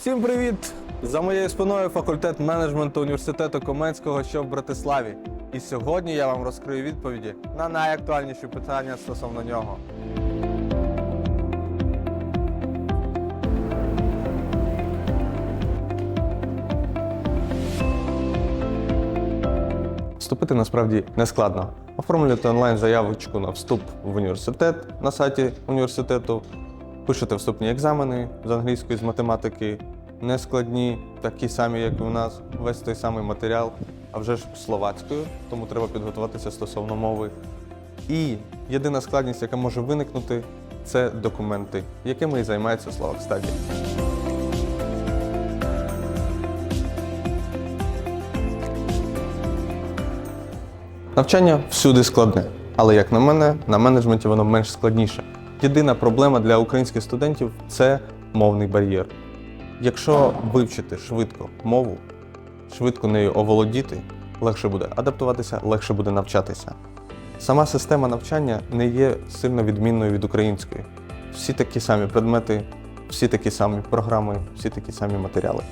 Всім привіт! За моєю спиною факультет менеджменту університету Коменського, що в Братиславі. І сьогодні я вам розкрию відповіді на найактуальніші питання стосовно нього. Вступити насправді не складно. Оформлюєте онлайн заявочку на вступ в університет на сайті університету, пишете вступні екзамени з англійської, з математики, не складні, такі самі, як і у нас, весь той самий матеріал, а вже ж словацькою, тому треба підготуватися стосовно мови. І єдина складність, яка може виникнути, це документи, якими і займається Словак Стаді. Навчання всюди складне, але як на мене, на менеджменті воно менш складніше. Єдина проблема для українських студентів це мовний бар'єр. Якщо вивчити швидко мову, швидко нею оволодіти, легше буде адаптуватися, легше буде навчатися. Сама система навчання не є сильно відмінною від української. Всі такі самі предмети, всі такі самі програми, всі такі самі матеріали.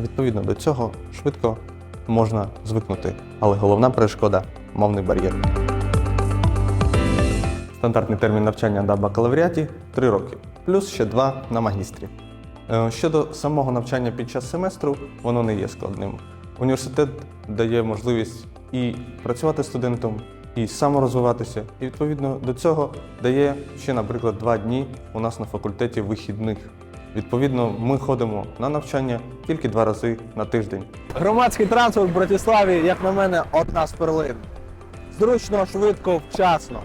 Відповідно до цього швидко можна звикнути, але головна перешкода мовний бар'єр. Стандартний термін навчання на бакалавріаті 3 роки, плюс ще 2 на магістрі. Е, Щодо самого навчання під час семестру, воно не є складним. Університет дає можливість і працювати студентом, і саморозвиватися, і відповідно до цього дає ще, наприклад, два дні у нас на факультеті вихідних. Відповідно, ми ходимо на навчання тільки два рази на тиждень. Громадський транспорт в Братиславі, як на мене, одна з перлин. Зручно, швидко, вчасно.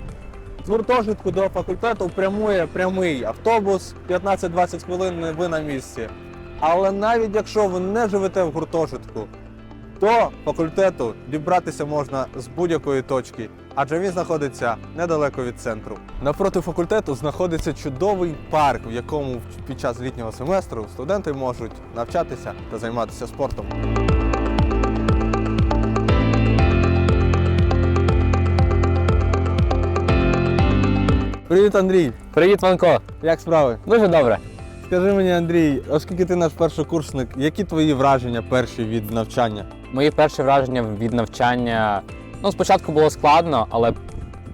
З гуртожитку до факультету прямує прямий автобус 15-20 хвилин ви на місці. Але навіть якщо ви не живете в гуртожитку, до факультету дібратися можна з будь-якої точки, адже він знаходиться недалеко від центру. Напроти факультету знаходиться чудовий парк, в якому під час літнього семестру студенти можуть навчатися та займатися спортом. Привіт, Андрій! Привіт, Ванко! Як справи? Дуже добре. Скажи мені, Андрій, оскільки ти наш першокурсник, які твої враження перші від навчання? Мої перші враження від навчання. Ну, спочатку було складно, але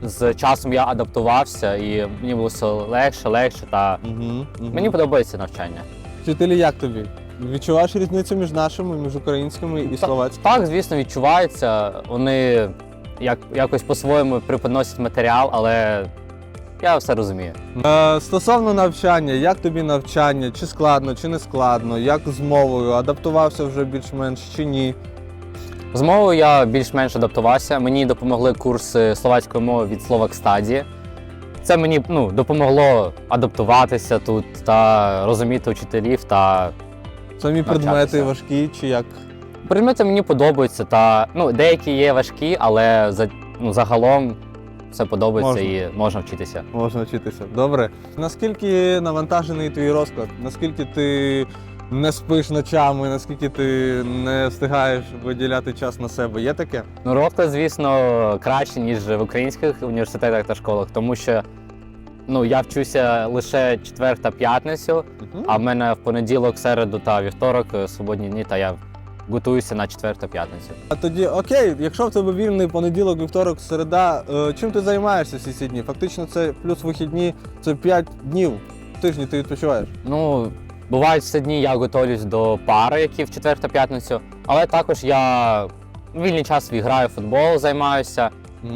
з часом я адаптувався і мені було все легше, легше. Та Угу, мені подобається навчання. Вчителі, як тобі? Відчуваєш різницю між нашими, між українськими і Та- словацькими? Так, звісно, відчувається. Вони як, якось по-своєму преподносять матеріал, але я все розумію. Е, стосовно навчання, як тобі навчання? Чи складно, чи не складно? Як з мовою? Адаптувався вже більш-менш чи ні? З мовою я більш-менш адаптувався. Мені допомогли курси словацької мови від Slovak Study. Це мені ну, допомогло адаптуватися тут та розуміти вчителів та Самі Навчатися. предмети важкі, чи як? Предмети мені подобаються, та ну, деякі є важкі, але за, ну, загалом все подобається Можна. і можна вчитися. Можна вчитися. Добре. Наскільки навантажений твій розклад? Наскільки ти не спиш ночами, наскільки ти не встигаєш виділяти час на себе? Є таке? Ну, розклад, звісно, краще, ніж в українських університетах та школах, тому що ну, я вчуся лише четвер та п'ятницю, а в мене в понеділок, середу та вівторок е, свободні дні, та я готуюся на четвер та п'ятницю. А тоді окей, якщо в тебе вільний понеділок, вівторок, середа, е, чим ти займаєшся всі ці дні? Фактично, це плюс вихідні, це 5 днів в тижні ти відпочиваєш. Ну, бувають все дні, я готуюсь до пари, які в четвер та п'ятницю, але також я вільний час свій граю в футбол, займаюся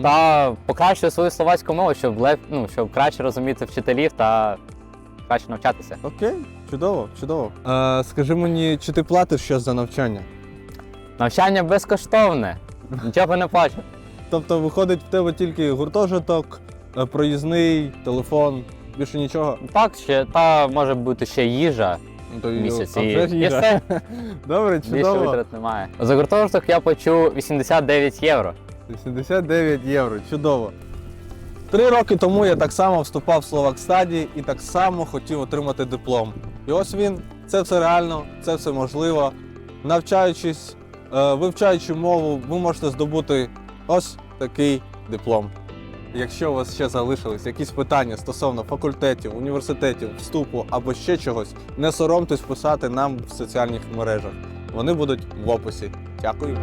та покращую свою словацьку мову, щоб леп, ну, щоб краще розуміти вчителів та краще навчатися. Окей, чудово, чудово. Е, скажи мені, чи ти платиш щось за навчання? Навчання безкоштовне, нічого не плачу. Тобто виходить в тебе тільки гуртожиток, е, проїзний, телефон, більше нічого. Так, ще та може бути ще їжа Ну, то місяць. І, і все, Добре, більше чудово. витрат немає. За гуртожиток я плачу 89 євро. 89 євро, чудово. Три роки тому я так само вступав в Словак Стаді і так само хотів отримати диплом. І ось він, це все реально, це все можливо. Навчаючись, вивчаючи мову, ви можете здобути ось такий диплом. Якщо у вас ще залишились якісь питання стосовно факультетів, університетів, вступу або ще чогось, не соромтесь писати нам в соціальних мережах. Вони будуть в описі. Дякую.